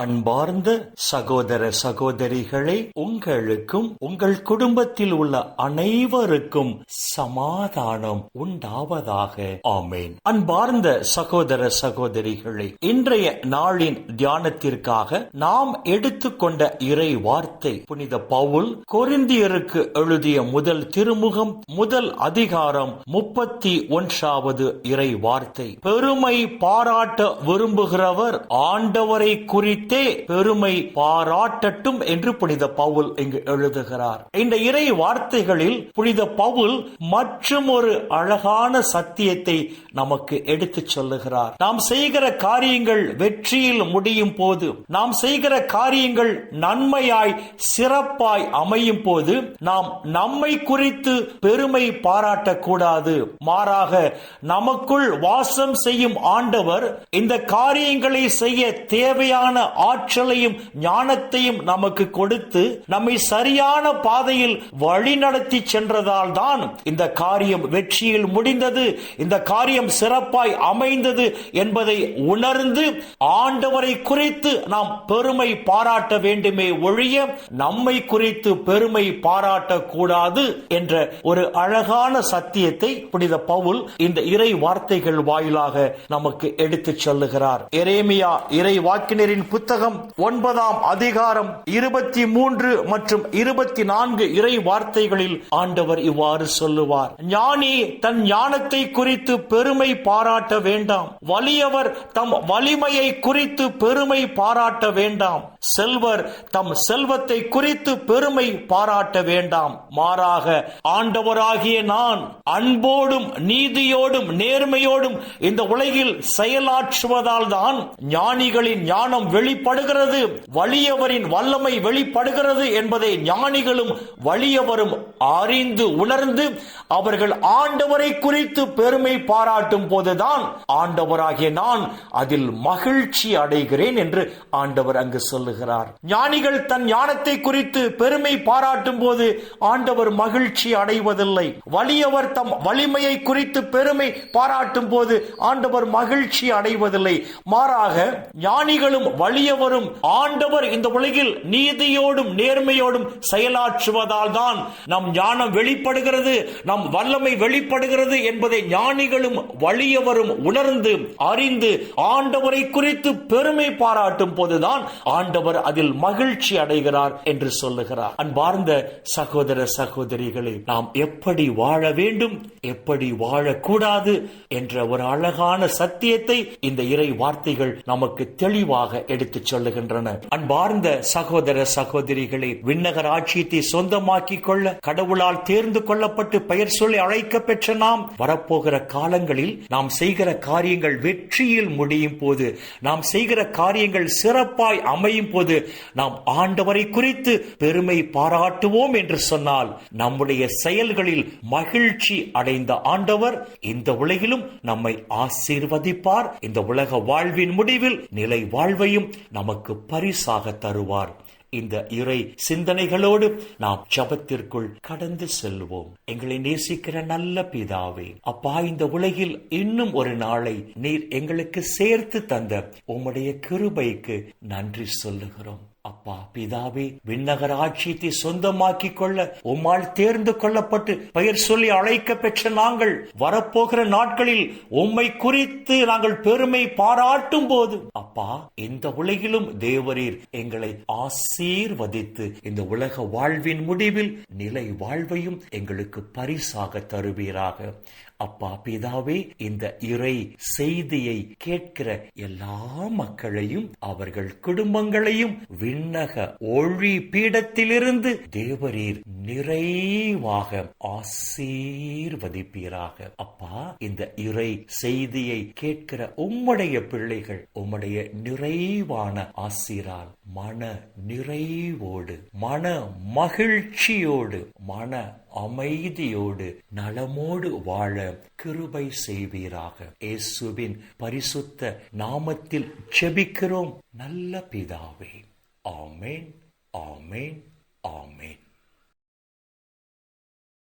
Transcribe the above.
அன்பார்ந்த சகோதர சகோதரிகளே உங்களுக்கும் உங்கள் குடும்பத்தில் உள்ள அனைவருக்கும் சமாதானம் உண்டாவதாக. ஆமேன். அன்பார்ந்த சகோதர சகோதரிகளே இன்றைய நாளின் தியானத்திற்காக நாம் எடுத்துக்கொண்ட இறை வார்த்தை புனித பவுல் கொரிந்தியருக்கு எழுதிய முதல் திருமுகம் முதல் அதிகாரம் முப்பத்தி ஒன்றாவது இறை வார்த்தை. பெருமை பாராட்ட விரும்புகிறவர் ஆண்டவரை குறித்து பெருமை பாராட்டட்டும் என்று புனித பவுல் இங்கு எழுதுகிறார். இந்த இறை வார்த்தைகளில் புனித பவுல் மற்றும் ஒரு அழகான சத்தியத்தை நமக்கு எடுத்துச் சொல்லுகிறார். நாம் செய்கிற காரியங்கள் வெற்றியில் முடியும் போது நாம் செய்கிற காரியங்கள் நன்மையாய் சிறப்பாய் அமையும் போது நாம் நம்மை குறித்து பெருமை பாராட்டக்கூடாது. மாறாக நமக்குள் வாசம் செய்யும் ஆண்டவர் இந்த காரியங்களை செய்ய தேவையான ஆற்றலையும் ஞானத்தையும் நமக்கு கொடுத்து நம்மை சரியான பாதையில் வழிநடத்தி சென்றதால் தான் இந்த காரியம் வெற்றியில் முடிந்தது. இந்த காரியம் சிறப்பாய் அமைந்தது என்பதை உணர்ந்து ஆண்டவரை குறித்து நாம் பெருமை பாராட்ட வேண்டுமே ஒழிய நம்மை குறித்து பெருமை பாராட்டக்கூடாது என்ற ஒரு அழகான சத்தியத்தை புனித பவுல் இந்த இறை வார்த்தைகள் வாயிலாக நமக்கு எடுத்துச் சொல்லுகிறார். எரேமியா இறை வாக்கினரின் புத்தகம் ஒன்பதாம் அதிகாரம் இருபத்தி மூன்று மற்றும் இருபத்தி நான்கு இறை வார்த்தைகளில் ஆண்டவர் இவ்வாறு சொல்லுவார். ஞானி தன் ஞானத்தை குறித்து பெருமை பாராட்ட வேண்டாம். வலியவர் தம் வலிமையை குறித்து பெருமை பாராட்ட வேண்டாம். செல்வர் தம் செல்வத்தை குறித்து பெருமை பாராட்ட வேண்டாம். மாறாக ஆண்டவராகிய நான் அன்போடும் நீதியோடும் நேர்மையோடும் இந்த உலகில் செயலாற்றுவதால் தான் ஞானிகளின் ஞானம் வெளிப்படுகிறது வலியவரின் வல்லமை வெளிப்படுகிறது என்பதை ஞானிகளும் வலியவரும் அறிந்து உணர்ந்து அவர்கள் ஆண்டவரை குறித்து பெருமை பாராட்டும் போதுதான் ஆண்டவராகிய நான் அதில் மகிழ்ச்சி அடைகிறேன் என்று ஆண்டவர் அங்கு சொல்லுகிறார். ஞானிகள் தன் ஞானத்தை குறித்து பெருமை பாராட்டும் போது ஆண்டவர் மகிழ்ச்சி அடைவதில்லை. வலியவர் தம் வலிமையை குறித்து பெருமை பாராட்டும் போது ஆண்டவர் மகிழ்ச்சி அடைவதில்லை. மாறாக ஞானிகளும் வலியவரும் ஆண்டவர் இந்த உலகில் நீதியோடும் நேர்மையோடும் செயலாற்றுவதால் தான் நம் ஞானம் வெளிப்படுகிறது நம் வல்லமை வெளிப்படுகிறது என்பதை ஞானிகளும் வலியவரும் உணர்ந்து அறிந்து ஆண்டவரை குறித்து பெருமை பாராட்டும் போதுதான் ஆண்டவர் அதில் மகிழ்ச்சி அடைகிறார் என்று சொல்லுகிறார். அன்பார்ந்த சகோதர சகோதரிகளே நாம் எப்படி வாழ வேண்டும் எப்படி வாழக்கூடாது என்ற ஒரு அழகான சத்தியத்தை இந்த இறை வார்த்தைகள் நமக்கு தெளிவாக எடுத்துச் சொல்லுகின்றன. அன்பார்ந்த சகோதர சகோதரிகளை விண்ணகர் ஆட்சியத்தை சொந்தமாக்கிக் கொள்ள கடவுளால் தேர்ந்து கொள்ளப்பட்டு பெயர் சொல்லி அழைக்க பெற்ற நாம் வரப்போகிற காலங்களில் நாம் செய்கிற காரியங்கள் வெற்றியில் முடியும் போது நாம் செய்கிற காரியங்கள் சிறப்பாய் அமையும் போது நாம் ஆண்டவரை குறித்து பெருமை பாராட்டுவோம் என்று சொன்னால் நம்முடைய செயல்களில் மகிழ்ச்சி அடைந்த ஆண்டவர் இந்த உலகிலும் நம்மை ஆசீர்வதிப்பார். இந்த உலக வாழ்வின் முடிவில் நிலை வாழ்வையும் நமக்கு பரிசாக தருவார். இந்த இறை சிந்தனைகளோடு நாம் ஜபத்திற்குள் கடந்து செல்வோம். எங்களை நேசிக்கிற நல்ல பிதாவே அப்பா இந்த உலகில் இன்னும் ஒரு நாளை நீர் எங்களுக்கு சேர்த்து தந்த உம்முடைய கிருபைக்கு நன்றி சொல்லுகிறோம். அப்பா பிதாவே விண்ணகர் ஆட்சியத்தை சொந்தமாக்கிக் கொள்ள உம்மால் தேர்ந்து கொள்ளப்பட்டு பெயர் சொல்லி அழைக்க பெற்ற நாங்கள் வரப்போகிற நாட்களில் உம்மை குறித்து நாங்கள் பெருமை பாராட்டும் போது அப்பா இந்த உலகிலும் தேவரீர் எங்களை ஆசீர்வதித்து இந்த உலக வாழ்வின் முடிவில் நிலை வாழ்வையும் எங்களுக்கு பரிசாக தருவீராக. அப்பா பிதாவே இந்த இறை செய்தியை கேட்கிற எல்லா மக்களையும் அவர்கள் குடும்பங்களையும் விண்ணக ஒளி பீடத்திலிருந்து தேவரீர் நிறைவாக ஆசீர்வதிப்பீராக. அப்பா இந்த இறை செய்தியை கேட்கிற உம்முடைய பிள்ளைகள் உம்முடைய நிறைவான ஆசிரால் மன நிறைவோடு மன மகிழ்ச்சியோடு மன அமைதியோடு நலமோடு வாழ கிருபை செய்வீராக. இயேசுவின் பரிசுத்த நாமத்தில் செபிக்கிறோம் நல்ல பிதாவே. ஆமேன் ஆமேன் ஆமேன்